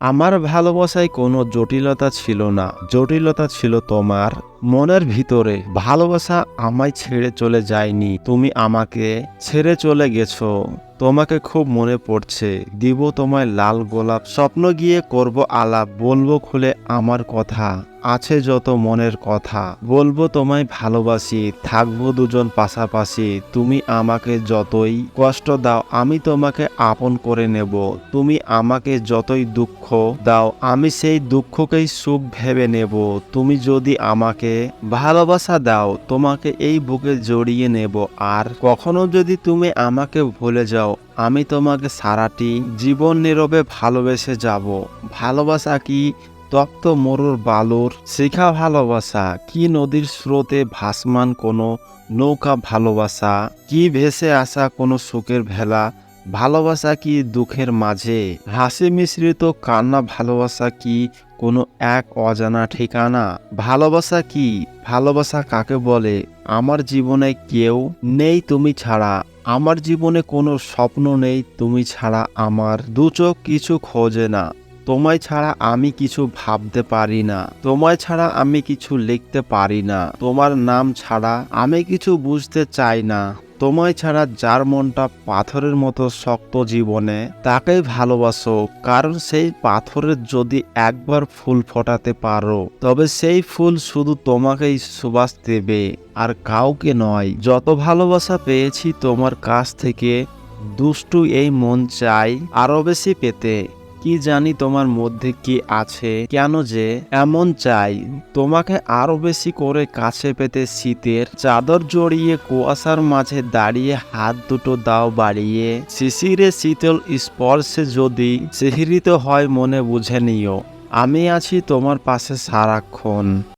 আমার ভালোবাসায় কোনো জটিলতা ছিল না। জটিলতা ছিল তোমার মনের ভিতরে ভালোবাসা আমায় ছেড়ে চলে যায়নি। তুমি আমাকে ছেড়ে চলে গেছো। তোমাকে খুব মনে পড়ছে। দিব তোমায় লাল গোলাপ। স্বপ্ন গিয়ে করব আলাপ। বলব খুলে আমার কথা। আছে যত মনের কথা। বলব তোমায় ভালোবাসি। থাকব দুজন পাশাপাশি। তুমি আমাকে যতই কষ্ট দাও, আমি তোমাকে আপন করে নেব। তুমি আমাকে যতই দুঃখ দাও, আমি সেই দুঃখকেই সুখ ভেবে নেব। তুমি যদি আমাকে ভালোবাসা দাও, তোমাকে এই বুকে জড়িয়ে নেব। আর কখনো যদি তুমি আমাকে ভুলে যাও, আমি তোমাকে সারাটি জীবন নীরবে ভালোবেসে যাব। ভালোবাসা কি তপ্ত মরুর বালুর? শিখা ভালোবাসা কি নদীর স্রোতে ভাসমান কোনো নৌকা ভালোবাসা? কি ভেসে আসা কোনো সুখের ভেলা? ভালোবাসা কি দুঃখের মাঝে? হাসি মিশ্রিত কান্না ভালোবাসা কি কোনো এক অজানা ঠিকানা? ভালোবাসা কি ভালোবাসা কাকে বলে? আমার জীবনে কেউ নেই তুমি ছাড়া। আমার জীবনে কোনো স্বপ্ন নেই তুমি ছাড়া আমার। দু চোখ কিছু খোঁজে না। তোমায় ছাড়া আমি কিছু ভাবতে পারি না। তোমায় ছাড়া আমি কিছু লিখতে পারি না। তোমার নাম ছাড়া আমি কিছু বুঝতে চাই না। তোমায় ছাড়া যার মনটা পাথরের মতো শক্ত জীবনে, তাকেই ভালোবাসো, কারণ সেই পাথরের যদি একবার ফুল ফোটাতে পারো, তবে সেই ফুল শুধু তোমাকেই সুবাস দেবে, আর কাউকে নয়। যত ভালোবাসা পেয়েছি তোমার কাছ থেকে, দুষ্টু এই মন চাই আরও বেশি পেতে। কি জানি তোমার মধ্যে কি আছে, কেন যে এমন চাই। তোমাকে আরও বেশি করে কাছে পেতে শীতের চাদর জড়িয়ে কুয়াশার মাঝে দাঁড়িয়ে হাত দুটো দাও বাড়িয়ে। শিশিরে শীতল স্পর্শে যদি শিহরিত হয় মনে বুঝে নিও। আমি আছি তোমার পাশে সারাক্ষণ।